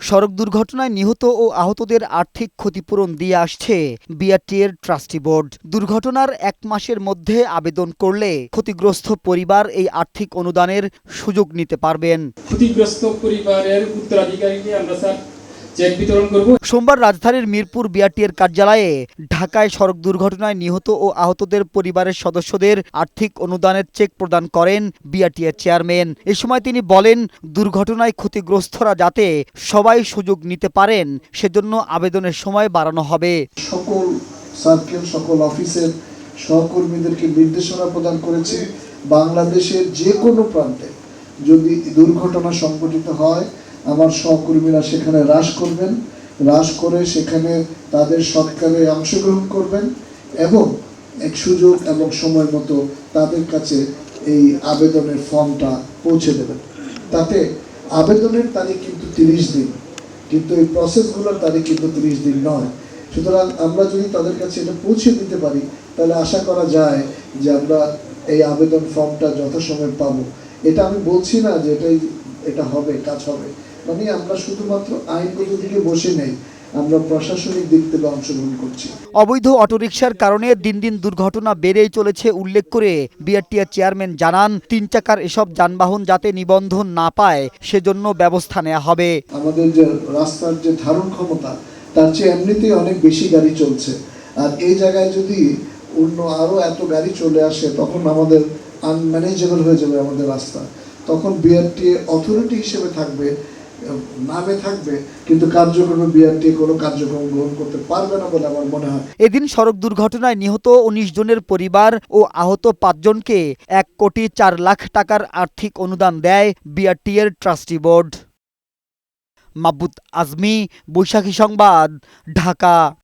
সড়ক দুর্ঘটনায় নিহত ও আহতদের আর্থিক ক্ষতিপূরণ দিয়ে আসছে বিআরটিএর ট্রাস্টি বোর্ড। দুর্ঘটনার এক মাসের মধ্যে আবেদন করলে ক্ষতিগ্রস্ত পরিবার এই আর্থিক অনুদানের সুযোগ নিতে পারবেন। ক্ষতিগ্রস্ত পরিবারের উত্তরাধিকারীকে আমরা স্যার চেক বিতরণ করব। সোমবার রাজধানীর মিরপুর বিআরটিএর কার্যালয়ে ঢাকায় সড়ক দুর্ঘটনায় নিহত ও আহতদের পরিবারের সদস্যদের আর্থিক অনুদানের চেক প্রদান করেন বিআরটিএর চেয়ারম্যান। এ সময় তিনি বলেন দুর্ঘটনায় ক্ষতিগ্রস্তরা যাতে সবাই সুযোগ নিতে পারেন সেজন্য আবেদনের সময় বাড়ানো হবে। সকল সার্কেল সকল অফিসের সহকর্মীদেরকে নির্দেশনা প্রদান করেছি বাংলাদেশের যে কোনো প্রান্তে যদি দুর্ঘটনা সংঘটিত হয় আমার সহকর্মীরা সেখানে হ্রাস করবেন। হ্রাস করে সেখানে তাদের সৎকারে অংশগ্রহণ করবেন এবং এক সুযোগ এবং সময় মতো তাদের কাছে এই আবেদনের ফর্মটা পৌঁছে দেবেন। তাতে আবেদনের তারিখ কিন্তু তিরিশ দিন, কিন্তু এই প্রসেসগুলোর তারিখ কিন্তু তিরিশ দিন নয়। সুতরাং আমরা যদি তাদের কাছে এটা পৌঁছে দিতে পারি, তাহলে আশা করা যায় যে আমরা এই আবেদন ফর্মটা যথাসময়ে পাবো। এটা আমি বলছি না যে এটাই, এটা হবে, কাজ হবে। মানে আমরা শুধুমাত্র আইনগত দিকে বসে নেই আমরা প্রশাসনিক দিক থেকে অংশগ্রহণ করছি। অবৈধ অটোরিকশার কারণে দিন দিন দুর্ঘটনা বেড়েই চলেছে উল্লেখ করে বিআরটিএর চেয়ারম্যান জানান তিন চাকার এসব যানবাহন যাতে নিবন্ধন না পায় সেজন্য ব্যবস্থা নেওয়া হবে। আমাদের যে রাস্তার যে ধারণ ক্ষমতা তার চেয়ে এমনিতেই অনেক বেশি গাড়ি চলছে। আর এই জায়গায় যদি অন্য আরও এত গাড়ি চলে আসে তখন আমাদের আনম্যানেজেবল হয়ে যাবে আমাদের রাস্তা। তখন বিআরটি অথরিটি হিসেবে থাকবে বিআরটি এদিন সড়ক দুর্ঘটনায় নিহত উনিশ জনের পরিবার ও আহত পাঁচজনকে এক কোটি চার লাখ টাকার আর্থিক অনুদান দেয় বিআরটিএর ট্রাস্টি বোর্ড। মাবুত আজমি, বৈশাখী সংবাদ, ঢাকা।